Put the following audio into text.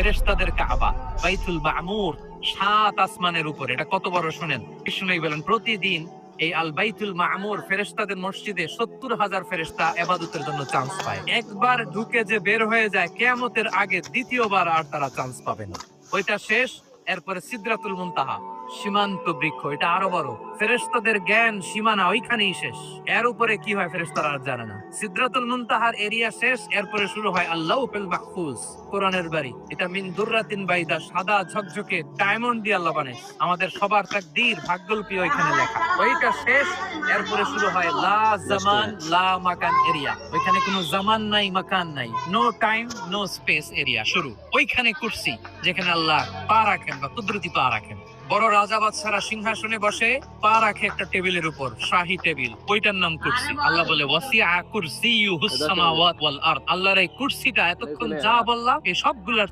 ফেরেশতাদের কাবা, বাইতুল মামুর, সাত আসমানের উপরে। এটা কত বড় শোনেন? কৃষ্ণই বলেন, প্রতিদিন এই আল বাইতুল মামুর ফেরেস্তাদের মসজিদে সত্তর হাজার ফেরেস্তা এবাদতের জন্য চান্স পায়। একবার ঢুকে যে বের হয়ে যায়, কেয়ামতের আগে দ্বিতীয়বার আর তারা চান্স পাবে না। ওইটা শেষ, এরপরে সিদ্রাতুল মুনতাহা। সীমান্ত বৃক্ষ, এটা আরও বড়। ফেরেশতাদের জ্ঞান, সীমানা ওইখানেই শেষ। এর উপরে কি হয় ফেরেশতারা আর জানে না। সিদ্রাতুল মুনতাহার এরিয়া শেষ, এরপরে শুরু হয় আল্লাহ মাহফুজ, কোরআনের বাড়ি। এটা মিন দুর্রাতিন বাইদা, সাদা, ঝকঝকে, ডায়মন্ড দিয়ে আল্লাহ বানে আমাদের সবার তাকদীর, ভাগ্যলপি ওইখানে লেখা। ওইটা শেষ, এরপরে শুরু হয় লা জামান, লা মাকান এরিয়া। ওইখানে কোনো জামান নাই, মাকান নাই। No time no space area, শুরু। ওইখানে কুরসি, যেখানে আল্লাহ পা রাখেন বা কুদরতি পা রাখেন। বড় রাজা বাদশারা সিংহাসনে বসে পা রাখে একটা টেবিলের উপর শাহী টেবিল। ওইটার নাম কুরসি। আল্লাহ বলে ওয়াসিআ কুরসিয়ুহুস সামাওয়াত ওয়াল আরদ। আল্লাহর এই কুর্সিটা এতক্ষণ যা বললাম এই সবগুলোর